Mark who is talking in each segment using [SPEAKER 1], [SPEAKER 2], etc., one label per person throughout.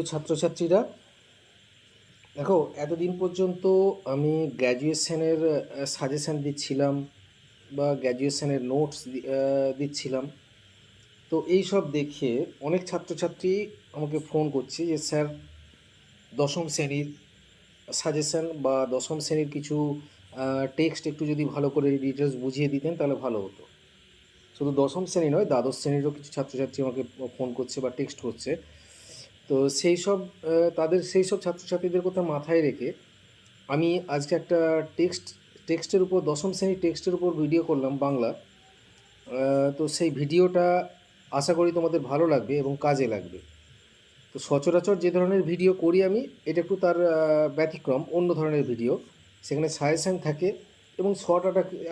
[SPEAKER 1] প্রিয় ছাত্রছাত্রীরা, দেখো, এতদিন পর্যন্ত আমি গ্র্যাজুয়েশনের সাজেশান দিচ্ছিলাম বা গ্র্যাজুয়েশনের নোটস দিচ্ছিলাম। তো এই সব দেখে অনেক ছাত্রছাত্রী আমাকে ফোন করছে যে, স্যার, দশম শ্রেণির সাজেশান বা দশম শ্রেণির কিছু টেক্সট একটু যদি ভালো করে ডিটেলস বুঝিয়ে দিতেন, তাহলে ভালো হতো। শুধু দশম শ্রেণি নয়, দ্বাদশ শ্রেণীরও কিছু ছাত্রছাত্রী আমাকে ফোন করছে বা টেক্সট করছে। তো সেই সব তাদের সেই সব ছাত্রছাত্রীদের কথা মাথায় রেখে আমি আজকে একটা টেক্সট, টেক্সটের উপর, দশম শ্রেণির টেক্সটের উপর ভিডিও করলাম বাংলা। তো সেই ভিডিওটা আশা করি তোমাদের ভালো লাগবে এবং কাজে লাগবে। তো সচরাচর যে ধরনের ভিডিও করি আমি, এটা একটু তার ব্যতিক্রম, অন্য ধরনের ভিডিও। সেখানে সাজেশান থাকে এবং শর্ট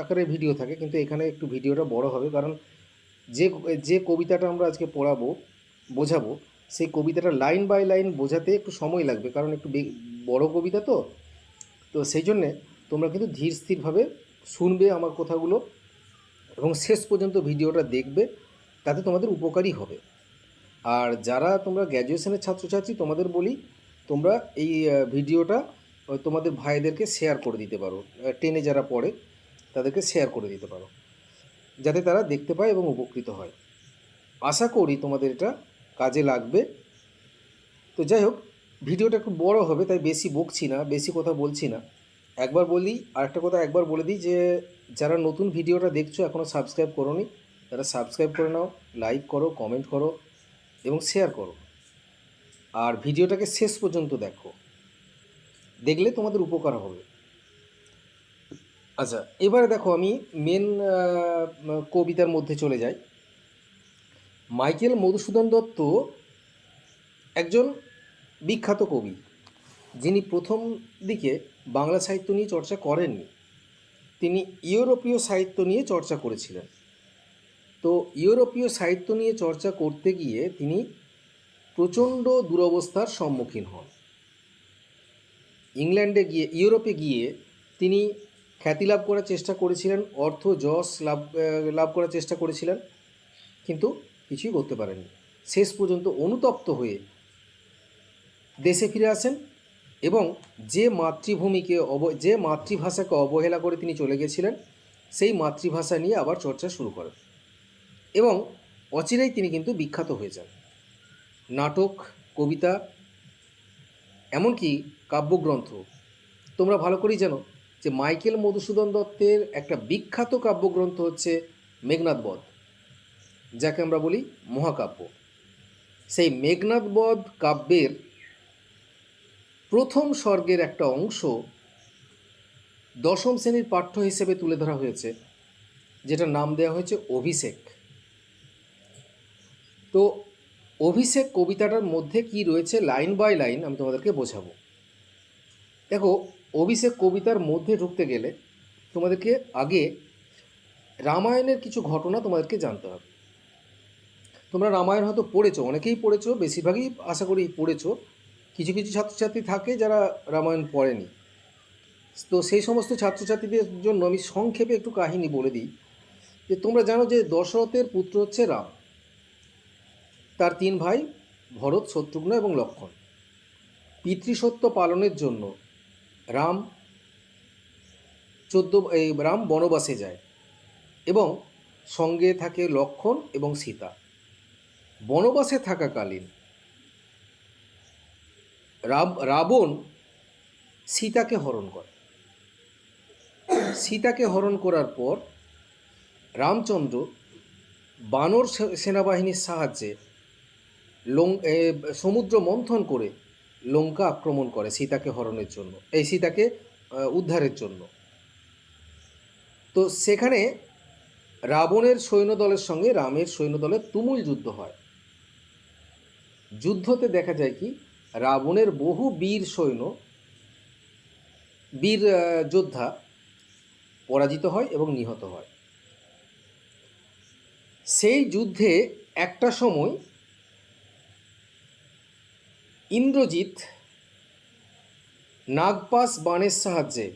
[SPEAKER 1] আকারে ভিডিও থাকে, কিন্তু এখানে একটু ভিডিওটা বড় হবে, কারণ যে যে কবিতাটা আমরা আজকে পড়াবো, বোঝাবো সেই কবিতাটা লাইন বাই লাইন বোঝাতে একটু সময় লাগবে, কারণ একটু বড় কবিতা তো। তো সেই জন্যে তোমরা কিন্তু ধীর স্থিরভাবে শুনবে আমার কথাগুলো এবং শেষ পর্যন্ত ভিডিওটা দেখবে, তাতে তোমাদের উপকারী হবে। আর যারা তোমরা গ্র্যাজুয়েশনের ছাত্রছাত্রী, তোমাদের বলি, তোমরা এই ভিডিওটা তোমাদের ভাইদেরকে শেয়ার করে দিতে পারো। টেনে যারা পড়ে, তাদেরকে শেয়ার করে দিতে পারো। যাতে তারা দেখতে পায় এবং উপকৃত হয়। আশা করি তোমাদের এটা কাজে লাগবে। তো যাই হোক, ভিডিওটা একটু বড় হবে, তাই বেশি বকছি না, বেশি কথা বলছি না। একবার বলি, আরেকটা কথা একবার বলে দিই যে, যারা নতুন ভিডিওটা দেখছ এখনও সাবস্ক্রাইব করোনি, তারা সাবস্ক্রাইব করে নাও, লাইক করো, কমেন্ট করো এবং শেয়ার করো। আর ভিডিওটাকে শেষ পর্যন্ত দেখো। দেখলে তোমাদের উপকার হবে। আচ্ছা এবারে দেখো আমি মেন কবিতার মধ্যে চলে যাই। মাইকেল মধুসূদন দত্ত একজন বিখ্যাত কবি, যিনি প্রথম দিকে বাংলা সাহিত্য নিয়ে চর্চা করেননি। তিনি ইউরোপীয় সাহিত্য নিয়ে চর্চা করেছিলেন। তো ইউরোপীয় সাহিত্য নিয়ে চর্চা করতে গিয়ে তিনি প্রচণ্ড দুরবস্থার সম্মুখীন হন। ইংল্যান্ডে গিয়ে, ইউরোপে গিয়ে তিনি খ্যাতি লাভ করার চেষ্টা করেছিলেন, অর্থ যশ লাভ লাভ করার চেষ্টা করেছিলেন। কিন্তু কিছুই করতে পারেননি। শেষ পর্যন্ত অনুতপ্ত হয়ে দেশে ফিরে আসেন এবং যে মাতৃভূমিকে অব, যে মাতৃভাষাকে অবহেলা করে তিনি চলে গেছিলেন, সেই মাতৃভাষা নিয়ে আবার চর্চা শুরু করেন এবং অচিরেই তিনি কিন্তু বিখ্যাত হয়ে যান। নাটক, কবিতা, এমনকি কাব্যগ্রন্থ। তোমরা ভালো করেই জানো যে মাইকেল মধুসূদন দত্তের একটা বিখ্যাত কাব্যগ্রন্থ হচ্ছে মেঘনাথ বধ। যাকে আমরা বলি মহাকাব্য। সেই মেঘনাথ বধ কাব্যের প্রথম স্বর্গের একটা অংশ দশম শ্রেণির পাঠ্য হিসেবে তুলে ধরা হয়েছে, যেটার নাম দেওয়া হয়েছে অভিষেক। তো অভিষেক কবিতাটার মধ্যে কি রয়েছে লাইন বাই লাইন আমি তোমাদেরকে বোঝাবো। দেখো, অভিষেক কবিতার মধ্যে ঢুকতে গেলে তোমাদেরকে আগে রামায়ণের কিছু ঘটনা তোমাদেরকে জানতে হবে। তোমরা রামায়ণ হয়তো পড়েছো, অনেকেই পড়েছো, বেশিরভাগই আশা করি পড়েছো। কিছু কিছু ছাত্রছাত্রী থাকে যারা রামায়ণ পড়েনি। তো সেই সমস্ত ছাত্রছাত্রীদের জন্য আমি সংক্ষেপে একটু কাহিনী বলে দিই। যে তোমরা জানো যে দশরথের পুত্র হচ্ছে রাম। তার তিন ভাই, ভরত, শত্রুঘ্ন এবং লক্ষণ। পিতৃসত্য পালনের জন্য রাম চোদ্দ, এই রাম বনবাসে যায় এবং সঙ্গে থাকে লক্ষণ এবং সীতা। বনবাসে থাকাকালীন রাব, রাবণ সীতাকে হরণ করে। সীতাকে হরণ করার পর রামচন্দ্র বানর সেনাবাহিনীর সাহায্যে লং সমুদ্র মন্থন করে লঙ্কা আক্রমণ করে সীতাকে হরণের জন্য, এই সীতাকে উদ্ধারের জন্য। তো সেখানে রাবণের সৈন্যদলের সঙ্গে রামের সৈন্যদলের তুমুল যুদ্ধ হয়। যুদ্ধতে দেখা যায় কি, রাবণের বহু বীর সৈন্য, বীর যোদ্ধা পরাজিত হয় এবং নিহত হয়। সেই যুদ্ধে একটা সময় ইন্দ্রজিৎ নাগপাস বাণের সাহায্যে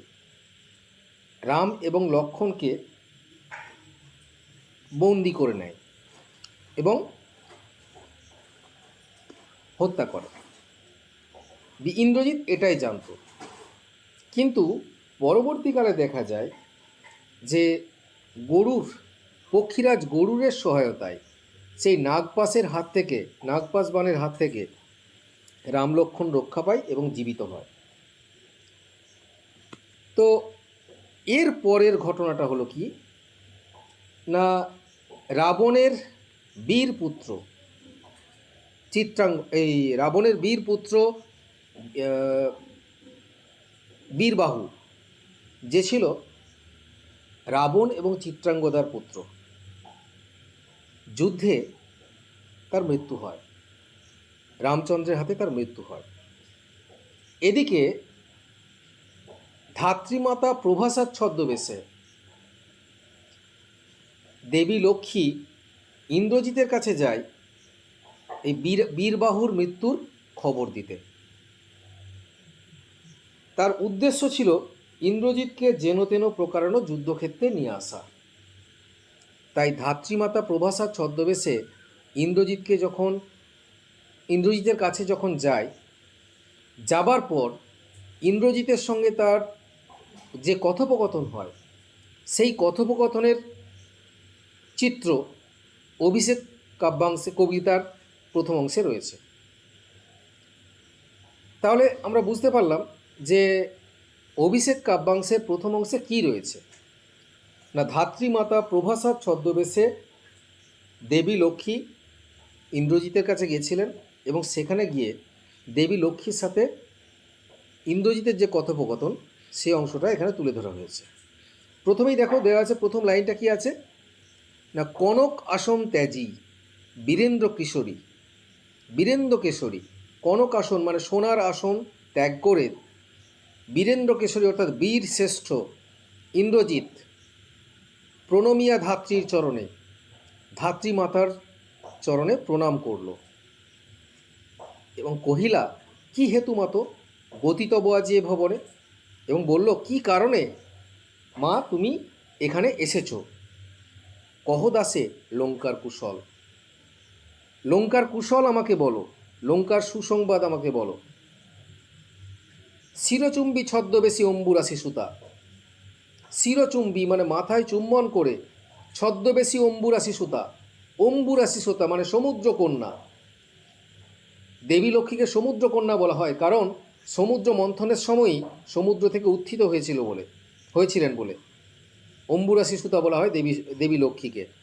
[SPEAKER 1] রাম এবং লক্ষণকে বন্দি করে নেয় এবং হত্যা করে। ইন্দ্রজিৎ এটাই জানতো। কিন্তু পরবর্তীকালে দেখা যায় যে গরুর, পক্ষীরাজ গরুরের সহায়তায় সেই নাগপাসের হাত থেকে নাগপাস বানের হাত থেকে রামলক্ষণ রক্ষা পায় এবং জীবিত হয়। তো এর পরের ঘটনাটা হলো কি? না, রাবণের বীর পুত্র চিত্রাঙ্গ, এই রাবণের বীর পুত্র বীরবাহু, যে ছিল রাবণ এবং চিত্রাঙ্গদার পুত্র। যুদ্ধে তার মৃত্যু হয়। রামচন্দ্রের হাতে তার মৃত্যু হয়। এদিকে ধাত্রীমাতা প্রভাসার ছদ্মবেশে দেবী লক্ষ্মী ইন্দ্রজিতের কাছে যায় এই বীর, বীরবাহুর মৃত্যুর খবর দিতে। তার উদ্দেশ্য ছিল ইন্দ্রজিৎকে যেন তেন প্রকারানো যুদ্ধক্ষেত্রে নিয়ে আসা। তাই ধাত্রীমাতা প্রভাসার ছদ্মবেশে ইন্দ্রজিৎকে যখন, ইন্দ্রজিতের কাছে যখন যায়, যাবার পর ইন্দ্রজিতের সঙ্গে তার যে কথোপকথন হয়, সেই কথোপকথনের চিত্র অভিষেক কাব্যাংশে কবিতার প্রথম অংশে রয়েছে। তাহলে আমরা বুঝতে পারলাম যে অভিষেক কাব্যাংশের প্রথম অংশে কি রয়েছে। না, ধাত্রীমাতা প্রভাসার ছদ্মবেশে দেবী লক্ষ্মী ইন্দ্রজিতের কাছে গিয়েছিলেন এবং সেখানে গিয়ে দেবী লক্ষ্মীর সাথে ইন্দ্রজিতের যে কথোপকথন সেই অংশটা এখানে তুলে ধরা হয়েছে। প্রথমেই দেখো, দেওয়া আছে প্রথম লাইনটা কি আছে? না, কনক আসম ত্যাজি, বীরেন্দ্র কিশোরী। বীরেন্দ্র কেশরী কনক আসন মানে সোনার আসন ত্যাগ করে বীরেন্দ্র কেশরী অর্থাৎ বীর শ্রেষ্ঠ ইন্দ্রজিৎ প্রণমিয়া ধাত্রীর চরণে, ধাত্রী মাতার চরণে প্রণাম করল। এবং কহিলা, কি হেতু মতো? গতিত বোয়াজিয়ে ভবনে? এবং বলল, কি কারণে? মা, তুমি এখানে এসেছ। কহ দাসে, লঙ্কার কুশল। লঙ্কার কুশল আমাকে বলো, লঙ্কার সুসংবাদ আমাকে বলো। শিরচুম্বী ছদ্মবেশী অম্বুরাশি সুতা শিরচুম্বী মানে মাথায় চুম্বন করে ছদ্মবেশী অম্বুরাশি সুতা অম্বুরাশি সুতা মানে সমুদ্র কন্যা দেবী লক্ষ্মীকে সমুদ্র কন্যা বলা হয় কারণ সমুদ্র মন্থনের সময়ই সমুদ্র থেকে উত্থিত হয়েছিল বলে, হয়েছিলেন বলে। অম্বুরাশি সুতা বলা হয় দেবী দেবী লক্ষ্মীকে।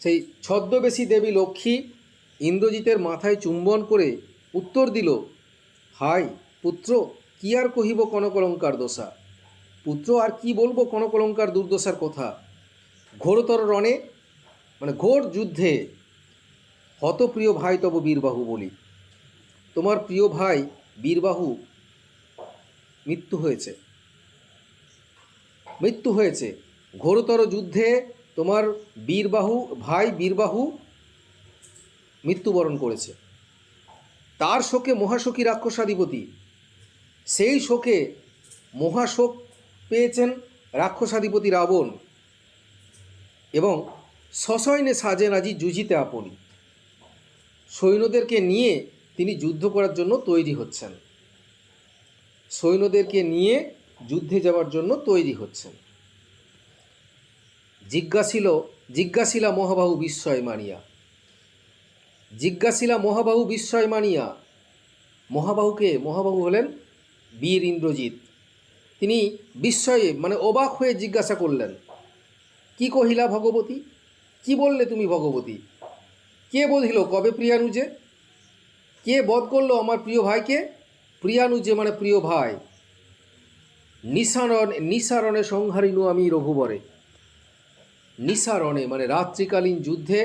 [SPEAKER 1] সেই ছদ্মবেশী দেবী লক্ষ্মী ইন্দ্রজিতের মাথায় চুম্বন করে উত্তর দিল, হাই, পুত্র, কি আর কহিব কনকলঙ্কার দোষা পুত্র, আর কি বলব কনকলঙ্কার দুর্দশার কথা? ঘোরতর রণে মানে ঘোর যুদ্ধে হতপ্রিয় ভাই তব বীরবাহু বলি। তোমার প্রিয় ভাই বীরবাহু মৃত্যু হয়েছে। মৃত্যু হয়েছে। ঘোরতর যুদ্ধে তোমার বীরবাহু, ভাই বীরবাহু মৃত্যুবরণ করেছে। তার শোকে মহাশোকী রাক্ষসাধিপতি, সেই শোকে মহাশোক পেয়েছেন রাক্ষসাধিপতি রাবণ এবং সশয়নে সাজেন আজি যুজিতে আপনি। সৈন্যদেরকে নিয়ে তিনি যুদ্ধ করার জন্য তৈরি হচ্ছেন। সৈন্যদেরকে নিয়ে যুদ্ধে যাওয়ার জন্য তৈরি হচ্ছেন। জিজ্ঞাসিল, জিজ্ঞাসিলা মহাবাহু বিস্ময় মানিয়া। জিজ্ঞাসিলা মহাবাহু বিস্ময় মানিয়া। মহাবাহুকে, মহাবাহু হলেন বীর ইন্দ্রজিৎ। তিনি বিস্ময়ে মানে অবাক হয়ে জিজ্ঞাসা করলেন, কি কহিলা ভগবতী? কি বললে তুমি ভগবতী? কে বধিল? কবে প্রিয়ানুজে? কে বধ করল আমার প্রিয় ভাইকে? প্রিয়ানুজে মানে প্রিয় ভাই। নিসারণ, নিসারণে সংহারিনু আমি রঘুবরে। নিসারণে মানে রাত্রিকালীন যুদ্ধে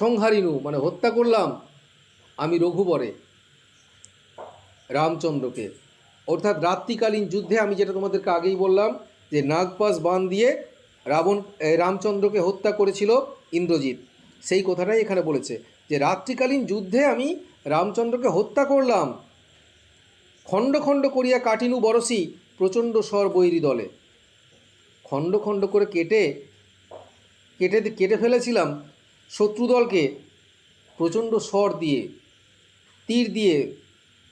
[SPEAKER 1] সংহারিনু মানে হত্যা করলাম আমি রঘুবরে, রামচন্দ্রকে। অর্থাৎ রাত্রিকালীন যুদ্ধে আমি যেটা তোমাদেরকে আগেই বললাম, যে নাগপাস বান দিয়ে রাবণ রামচন্দ্রকে হত্যা করেছিল ইন্দ্রজিৎ। সেই কথাটাই এখানে বলেছে, যে রাত্রিকালীন যুদ্ধে আমি রামচন্দ্রকে হত্যা করলাম। খণ্ড খণ্ড করিয়া কাটিনু বরসি প্রচণ্ড স্বর বৈরী দলে। খণ্ড খণ্ড করে কেটে কেটে কেটে ফেলেছিলাম শত্রুদলকে প্রচণ্ড স্বর দিয়ে, তীর দিয়ে,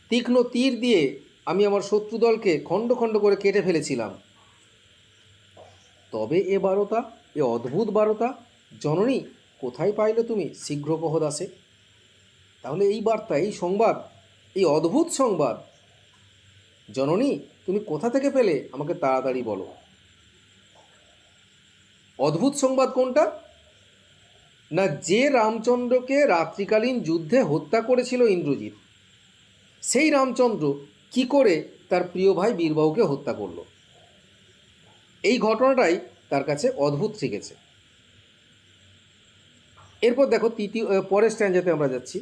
[SPEAKER 1] তীক্ষ্ণ তীর দিয়ে আমি আমার শত্রুদলকে খণ্ড খণ্ড করে কেটে ফেলেছিলাম। তবে এ বারতা এ অদ্ভুত বারতা জননী, কোথায় পাইলে তুমি? শীঘ্র কহ দাসে তাহলে এই বার্তা, এই সংবাদ, এই অদ্ভুত সংবাদ। জননী, তুমি কোথা থেকে পেলে? আমাকে তাড়াতাড়ি বলো। অদ্ভুত সংবাদ কোনটা? না, যে রামচন্দ্রকে রাত্রিকালীন যুদ্ধে হত্যা করেছিল ইন্দ্রজিৎ, সেই রামচন্দ্র কি করে তার প্রিয় ভাই বীরবাহুকে হত্যা করল? এই ঘটনাটাই তার কাছে অদ্ভুত ঠেকেছে। এরপর দেখো তৃতীয় পরের স্ট্যান্ডাতে আমরা যাচ্ছি।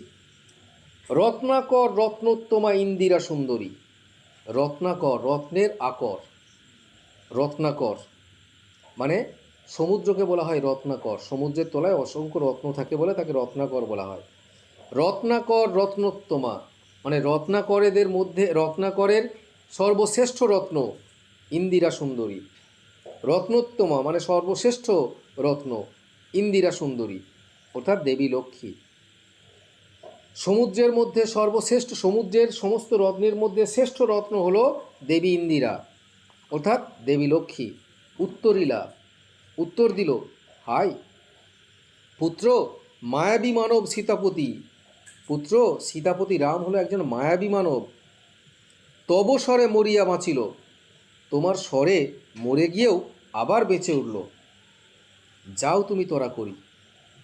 [SPEAKER 1] রত্নাকর রত্নোত্তমা ইন্দিরা সুন্দরী। রত্নাকর রত্নের আকর। রত্নাকর মানে সমুদ্রকে বলা হয় রত্নাকর। সমুদ্রের তলায় অসংখ্য রত্ন থাকে বলে তাকে রত্নাকর বলা হয়। রত্নাকর রত্নোত্তমা মানে রত্নাকরেদের মধ্যে, রত্নাকরের সর্বশ্রেষ্ঠ রত্ন ইন্দিরা সুন্দরী। রত্নোত্তমা মানে সর্বশ্রেষ্ঠ রত্ন ইন্দিরা সুন্দরী, অর্থাৎ দেবী লক্ষ্মী। সমুদ্রের মধ্যে সর্বশ্রেষ্ঠ, সমুদ্রের সমস্ত রত্নের মধ্যে শ্রেষ্ঠ রত্ন হল দেবী ইন্দিরা, অর্থাৎ দেবী লক্ষ্মী। উত্তরিলা উত্তর দিল, হাই, পুত্র মায়াবী মানব সীতাপতি। পুত্র সীতাপতি রাম হলো একজন মায়াবী মানব। তব স্বরে মরিয়া বাঁচিল। তোমার স্বরে মরে গিয়েও আবার বেঁচে উঠল। যাও তুমি তোরা করি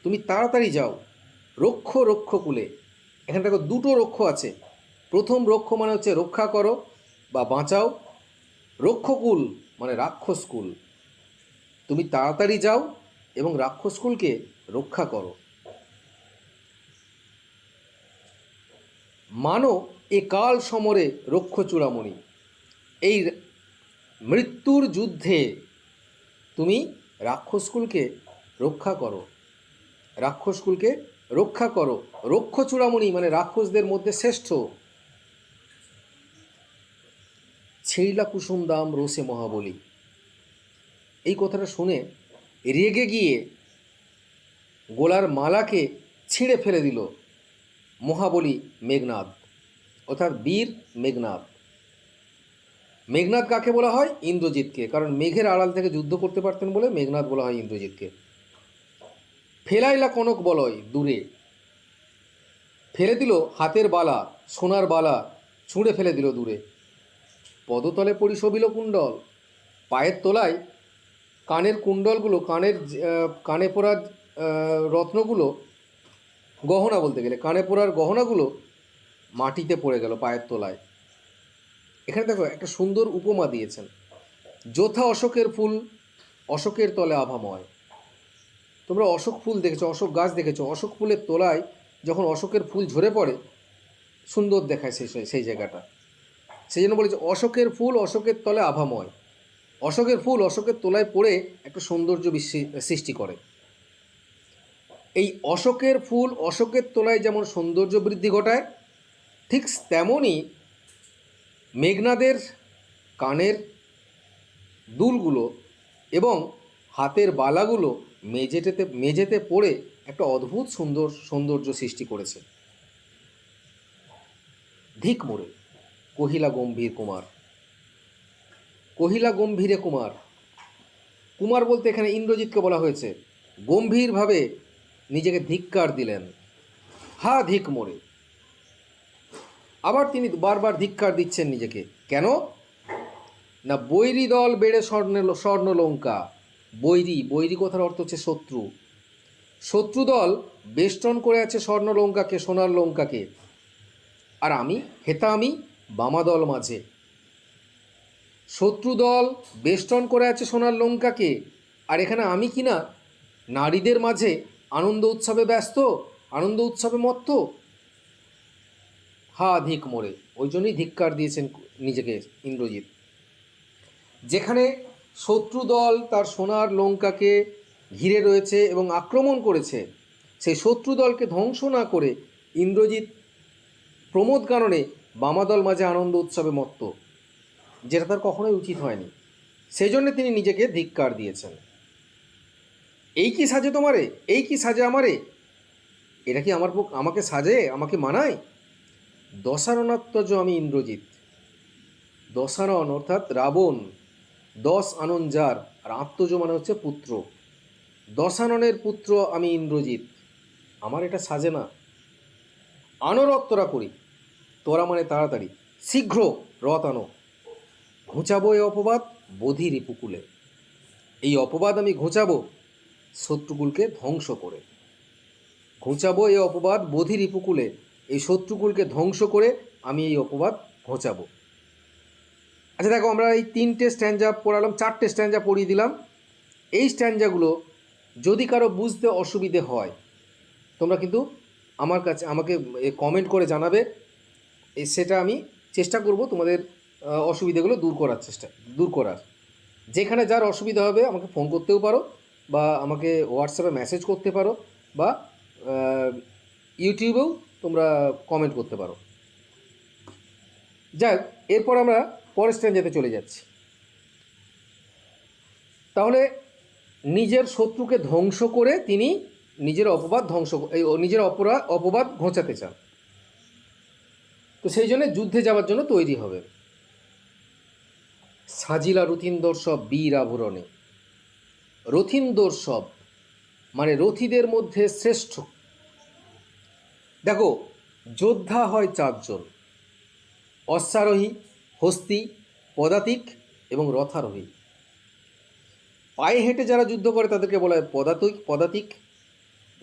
[SPEAKER 1] তুমি তাড়াতাড়ি যাও। রক্ষ রক্ষ কুলে। এখানে দেখো দুটো রক্ষ আছে। প্রথম রক্ষ মানে হচ্ছে রক্ষা করো বা বাঁচাও। রক্ষকুল মানে রাক্ষসকুল তুমি তাড়াতাড়ি যাও এবং রাক্ষসকুলকে রক্ষা করো। মানো, এ কাল সমরে রক্ষ চূড়ামণি এই মৃত্যুর যুদ্ধে তুমি রাক্ষসকুলকে রক্ষা করো। রাক্ষসকুলকে রক্ষা করো। রক্ষ চূড়ামণি মানে রাক্ষসদের মধ্যে শ্রেষ্ঠ। ছেইলা কুসুম দাম রোসে মহাবলী। এই কথাটা শুনে রেগে গিয়ে গোলার মালাকে ছিঁড়ে ফেলে দিল মহাবলী মেঘনাদ, অর্থাৎ বীর মেঘনাদ। মেঘনাদ কাকে বলা হয়? ইন্দ্রজিৎকে, কারণ মেঘের আড়াল থেকে যুদ্ধ করতে পারতেন বলে মেঘনাদ বলা হয় ইন্দ্রজিৎকে। ফেলাইলা কনক বলয় দূরে, ফেলে দিল হাতের বালা, সোনার বালা, ছুঁড়ে ফেলে দিল দূরে। পদতলে পরিশোভিল কুণ্ডল, পায়ের তলায় কানের কুণ্ডলগুলো, কানের কানে পরার রত্নগুলো গহনা বলতে গেলে, কানে পরার গহনাগুলো মাটিতে পড়ে গেল পায়ের তলায়। এখানে দেখো, একটা সুন্দর উপমা দিয়েছেন। যথা অশোকের ফুল, অশোকের তলে আভাময়। তোমরা অশোক ফুল দেখেছ, অশোক গাছ দেখেছ, অশোক ফুলের তলায় যখন অশোকের ফুল ঝরে পড়ে, সুন্দর দেখায় সেই সেই জায়গাটা। সেই জন্য বলেছে, অশোকের ফুল অশোকের তলে আভাময়। অশোকের ফুল অশোকের তোলায় পড়ে একটা সৌন্দর্য সৃষ্টি করে। এই অশোকের ফুল অশোকের তোলায় যেমন সৌন্দর্য বৃদ্ধি ঘটায়, ঠিক তেমনই মেঘনাদের কানের দুলগুলো এবং হাতের বালাগুলো মেঝেতে মেঝেতে পড়ে একটা অদ্ভুত সুন্দর সৌন্দর্য সৃষ্টি করেছে। ধিক মোড়ে, কহিলা গম্ভীর কুমার কহিলা গম্ভীরে কুমার। কুমার বলতে এখানে ইন্দ্রজিৎকে বলা হয়েছে। গম্ভীরভাবে নিজেকে ধিক্কার দিলেন। হা ধিক মোড়ে আবার তিনি বারবার ধিক্কার দিচ্ছেন নিজেকে। কেন? না, বৈরী দল বেড়ে স্বর্ণ স্বর্ণলঙ্কা। বৈরী বৈরী কথার অর্থ হচ্ছে শত্রু। শত্রু দল বেষ্টন করে আছে স্বর্ণলঙ্কাকে, সোনার লঙ্কাকে। আর আমি, হেতা আমি বামা দল মাঝে। শত্রু দল বেষ্টন করে আছে সোনার লঙ্কাকে। আর এখানে আমি কি না? নারীদের মাঝে আনন্দ উৎসবে ব্যস্ত, আনন্দ উৎসবে মত্ত? হা, ধিক মোড়ে ওই জন্যই ধিক্কার দিয়েছেন নিজেকে ইন্দ্রজিৎ। যেখানে শত্রু দল তার সোনার লঙ্কাকে ঘিরে রয়েছে এবং আক্রমণ করেছে, সেই শত্রু দলকে ধ্বংস না করে ইন্দ্রজিৎ প্রমোদ কারণে বামাদল মাঝে আনন্দ উৎসবে মত্ত। যেটা তার কখনোই উচিত হয়নি। সেই জন্য তিনি নিজেকে ধিক্কার দিয়েছেন। এই কি সাজে তোমারে? এই কি সাজে আমারে? এটা কি আমার আমাকে সাজে? আমাকে মানায়? দশারণাত্মজ আমি ইন্দ্রজিৎ। দশারণ অর্থাৎ রাবণ, দশ আনন যার আর আত্মজ মানে হচ্ছে পুত্র। দশাননের পুত্র আমি ইন্দ্রজিৎ। আমার এটা সাজে না। আনরত্তরা করি। তোরা মানে তাড়াতাড়ি। শীঘ্র রথ আনো। ঘুচাবো এই অপবাদ? বধির রিপুকুলে এই অপবাদ আমি ঘুচাবো? শত্রুকুলকে ধ্বংস করে। ঘুচাবো এই অপবাদ? বধির রিপুকুলে এই শত্রুকুলকে ধ্বংস করে আমি এই অপবাদ ঘোচাবো। আচ্ছা দেখো, আমরা এই তিনটে স্ট্যান্ডা পড়ালাম, চারটে স্ট্যান্ডা পড়িয়ে দিলাম। এই স্ট্যান্ডাগুলো যদি কারও বুঝতে অসুবিধে হয়, তোমরা কিন্তু আমার কাছে, আমাকে কমেন্ট করে জানাবে। এ, সেটা আমি চেষ্টা করব তোমাদের অসুবিধাগুলো দূর করার চেষ্টা, দূর করার। যেখানে যার অসুবিধা হবে, আমাকে ফোন করতেও পারো বা আমাকে হোয়াটসঅ্যাপে মেসেজ করতে পারো বা ইউটিউবেও তোমরা কমেন্ট করতে পারো। যাক এরপর আমরা পরের স্ট্যান্ডাতে চলে যাচ্ছি। তাহলে নিজের শত্রুকে ধ্বংস করে তিনি নিজের অপবাদ ধ্বংস নিজের অপরাধ অপবাদ ঘোচাতে চান। তো সেই জন্য যুদ্ধে যাওয়ার জন্য তৈরি হবে। সাজিলা রথিন্দর সব বীর আভরণে। রথিন্দর সব মানে রথীদের মধ্যে শ্রেষ্ঠ। দেখো, যোদ্ধা হয় চারজন। অশ্বারোহী, হস্তি, পদাতিক এবং রথারোহী। পায়ে হেঁটে যারা যুদ্ধ করে তাদেরকে বলা হয় পদাতিক পদাতিক।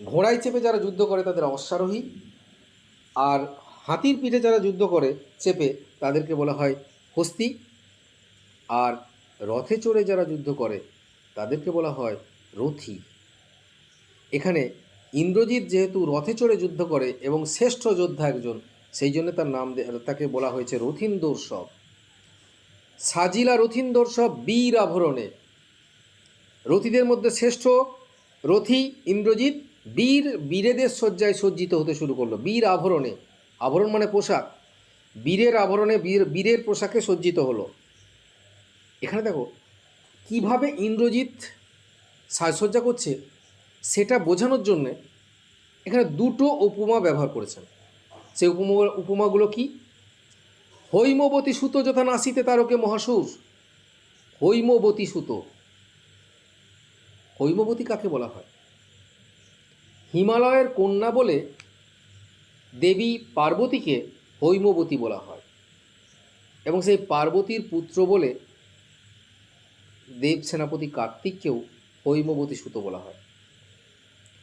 [SPEAKER 1] ঘোড়ায় চেপে যারা যুদ্ধ করে তাদের অশ্বারোহী। আর হাতির পিঠে যারা যুদ্ধ করে, চেপে তাদেরকে বলা হয় হস্তি আর রথে চড়ে যারা যুদ্ধ করে, তাদেরকে বলা হয় রথি। এখানে ইন্দ্রজিৎ যেহেতু রথে চড়ে যুদ্ধ করে এবং শ্রেষ্ঠ যোদ্ধা একজন, সেই জন্য তার নাম তাকে বলা হয়েছে রথিন্দর সব সাজিলা রথিন্দর সব বীর আভরণে। রথীদের মধ্যে শ্রেষ্ঠ রথি ইন্দ্রজিৎ বীর বীরেদের শয্যায় সজ্জিত হতে শুরু করল। বীর আভরণে। আভরণ মানে পোশাক। বীরের আভরণে বীর বীরের পোশাকে সজ্জিত হলো। এখানে দেখো, কীভাবে ইন্দ্রজিৎ সাজসজ্জা করছে সেটা বোঝানোর জন্যে এখানে দুটো উপমা ব্যবহার করেছেন। সেই উপমা, উপমাগুলো কি? হৈমবতী সুত যথা নাসিতে তারকে মহাসুর। হৈমবতী সুত। হৈমবতী কাকে বলা হয়? হিমালয়ের কন্যা বলে দেবী পার্বতীকে হৈমবতী বলা হয়। এবং সেই পার্বতীর পুত্র বলে দেব সেনাপতি কার্তিককেও হৈমবতী সুতো বলা হয়।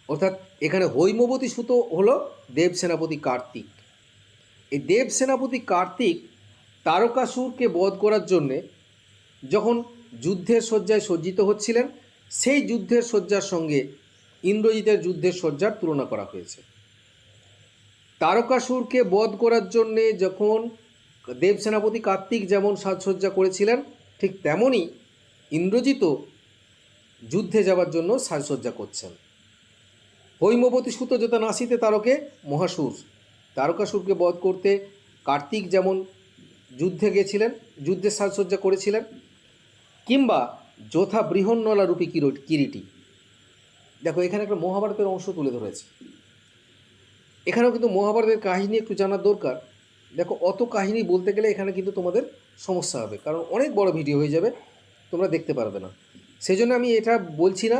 [SPEAKER 1] অর্থাৎ এখানে হৈমবতী সুতো হলো দেব সেনাপতি কার্তিক। এই দেব সেনাপতি কার্তিক তারকাসুরকে বধ করার জন্যে যখন যুদ্ধের শয্যায় সজ্জিত হচ্ছিলেন, সেই যুদ্ধের শয্যার সঙ্গে ইন্দ্রজিতের যুদ্ধের শয্যার তুলনা করা হয়েছে। তারকাসুরকে বধ করার জন্যে যখন দেব সেনাপতি কার্তিক যেমন সাজসজ্জা করেছিলেন, ঠিক তেমনই ইন্দ্রজিৎও যুদ্ধে যাওয়ার জন্য সাজসজ্জা করছেন। হৈমবতী সুত যত নাসিতে তারকে মহাসুর, তারকাসুরকে বধ করতে কার্তিক যেমন যুদ্ধে গেছিলেন যুদ্ধের সাজসজ্জা করেছিলেন, কিংবা যথা বৃহন্নলা রূপী কিরট কিরিটি। দেখো, এখানে একটা মহাভারতের অংশ তুলে ধরেছে। এখানেও কিন্তু মহাভারতের কাহিনী একটু জানার দরকার। দেখো, অত কাহিনী বলতে গেলে এখানে কিন্তু তোমাদের সমস্যা হবে, কারণ অনেক বড় ভিডিও হয়ে যাবে। তোমরা দেখতে পারবে না। সেই জন্য আমি এটা বলছি না।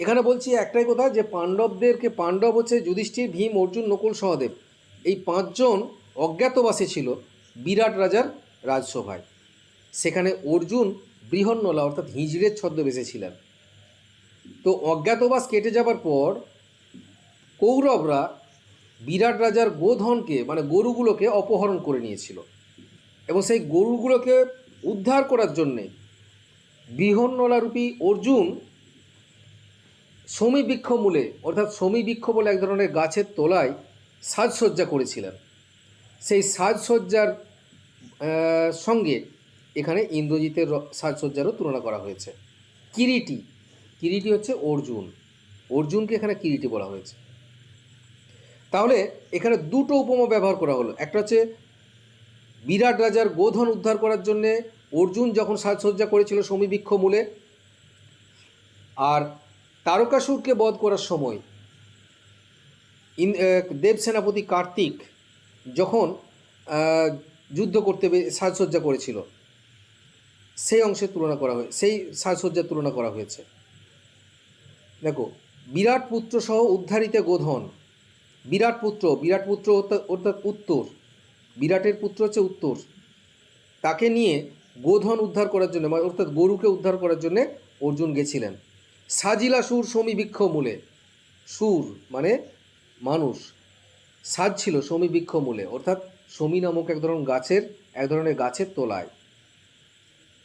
[SPEAKER 1] এখানে বলছি একটাই কথা যে পাণ্ডবদেরকে, পাণ্ডব হচ্ছে যুধিষ্ঠির, ভীম, অর্জুন, নকুল, সহদেব। এই পাঁচজন অজ্ঞাতবাসে ছিল বিরাট রাজার রাজসভায়। সেখানে অর্জুন বৃহন্নলা, অর্থাৎ হিজড়ের ছদ্মবেশে ছিলেন। তো অজ্ঞাতবাস কেটে যাবার পর কৌরবরা বিরাট রাজার গোধনকে মানে গরুগুলোকে অপহরণ করে নিয়েছিল। এবং সেই গরুগুলোকে উদ্ধার করার জন্যে বৃহন্নলারূপী অর্জুন সমীবৃক্ষ মূলে, অর্থাৎ সমীবৃক্ষ বলে এক ধরনের গাছের তলায় সাজসজ্জা করেছিলেন। সেই সাজসজ্জার সঙ্গে এখানে ইন্দ্রজিতের সাজসজ্জারও তুলনা করা হয়েছে। কিরিটি কিরিটি হচ্ছে অর্জুন। অর্জুনকে এখানে কিরিটি বলা হয়েছে। তাহলে এখানে দুটো উপমা ব্যবহার করা হলো। একটা হচ্ছে বিরাট রাজার গোধন উদ্ধার করার জন্যে অর্জুন যখন সাজসজ্জা করেছিল সমীবৃক্ষ মূলে, আর তারকাসুরকে বধ করার সময়, ইন দেব সেনাপতি কার্তিক যখন যুদ্ধ করতে সাজসজ্জা করেছিল, সেই অংশের তুলনা করা হয়ে, সেই সাজসজ্জার তুলনা করা হয়েছে। দেখো, বিরাট পুত্র সহ উদ্ধারিতে গোধন, বিরাট পুত্র বিরাট পুত্র অর্থাৎ উত্তর, বিরাটের পুত্র হচ্ছে উত্তর, তাকে নিয়ে গোধন উদ্ধার করার জন্য মানে অর্থাৎ গরুকে উদ্ধার করার জন্য অর্জুন গেছিলেন। সাজিলা সুর সমীবৃক্ষ মূলে, সুর মানে মানুষ। সাজ ছিল সমীবৃক্ষ মূলে, অর্থাৎ সমী নামক এক ধরনের গাছের, এক ধরনের গাছের তলায়।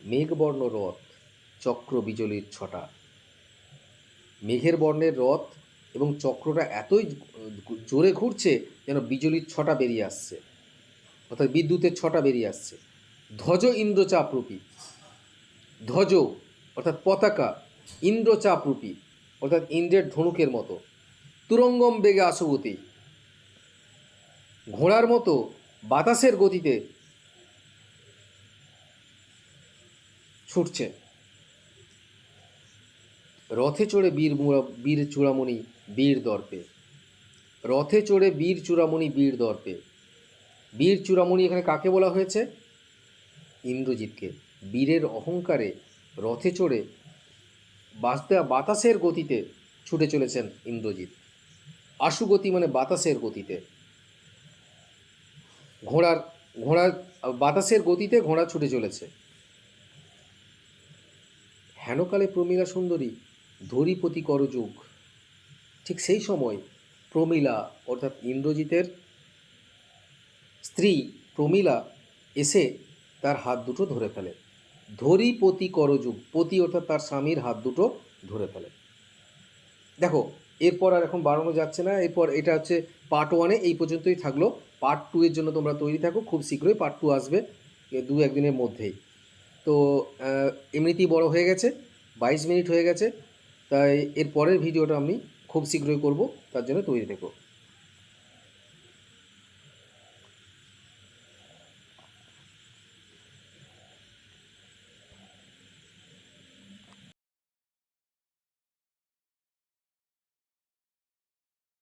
[SPEAKER 1] মেঘবর্ণ রথ, চক্র বিজলির ছটা। মেঘের বর্ণের রথ এবং চক্রটা এতই জোরে ঘুরছে যেন বিজলির ছটা বেরিয়ে আসছে। অর্থাৎ বিদ্যুতের ছটা বেরিয়ে আসছে। ধ্বজ ইন্দ্রচাপরূপী। ধ্বজ, অর্থাৎ পতাকা, ইন্দ্রচাপরূপী, অর্থাৎ ইন্দ্রের ধনুকের মতো। তুরঙ্গম বেগে আশুগতি ঘোড়ার মতো বাতাসের গতিতে ছুটছে। রথে চড়ে বীর বীর চূড়ামণি বীর দর্পে। রথে চড়ে বীর চূড়ামণি বীর দর্পে। বীর চূড়ামণি এখানে কাকে বলা হয়েছে? ইন্দ্রজিৎকে। বীরের অহংকারে রথে চড়ে বাস্তা বাতাসের গতিতে ছুটে চলেছেন ইন্দ্রজিৎ। আশুগতি মানে বাতাসের গতিতে। ঘোড়ার ঘোড়ার, বাতাসের গতিতে ঘোড়া ছুটে চলেছে। হেনকালে প্রমীলা সুন্দরী, ধরিপতি করযুগ। ঠিক সেই সময় প্রমীলা, অর্থাৎ ইন্দ্রজিতের স্ত্রী প্রমীলা এসে তার হাত দুটো ধরে ফেলে। ধরি পতি করযুগ পতি অর্থাৎ তার স্বামীর হাত দুটো ধরে ফেলে। দেখো, এরপর আর এখন বাড়ানো যাচ্ছে না। এরপর এটা হচ্ছে পার্ট ওয়ানে এই পর্যন্তই থাকল। পার্ট টু এর জন্য তোমরা তৈরি থাকো, খুব শীঘ্রই পার্ট টু আসবে দু একদিনের মধ্যেই। তো এমনিতেই বড় হয়ে গেছে, বাইশ মিনিট হয়ে গেছে, তাই এর পরের ভিডিওটা আমি খুব শীঘ্রই করব, তার জন্য তৈরি থেকো।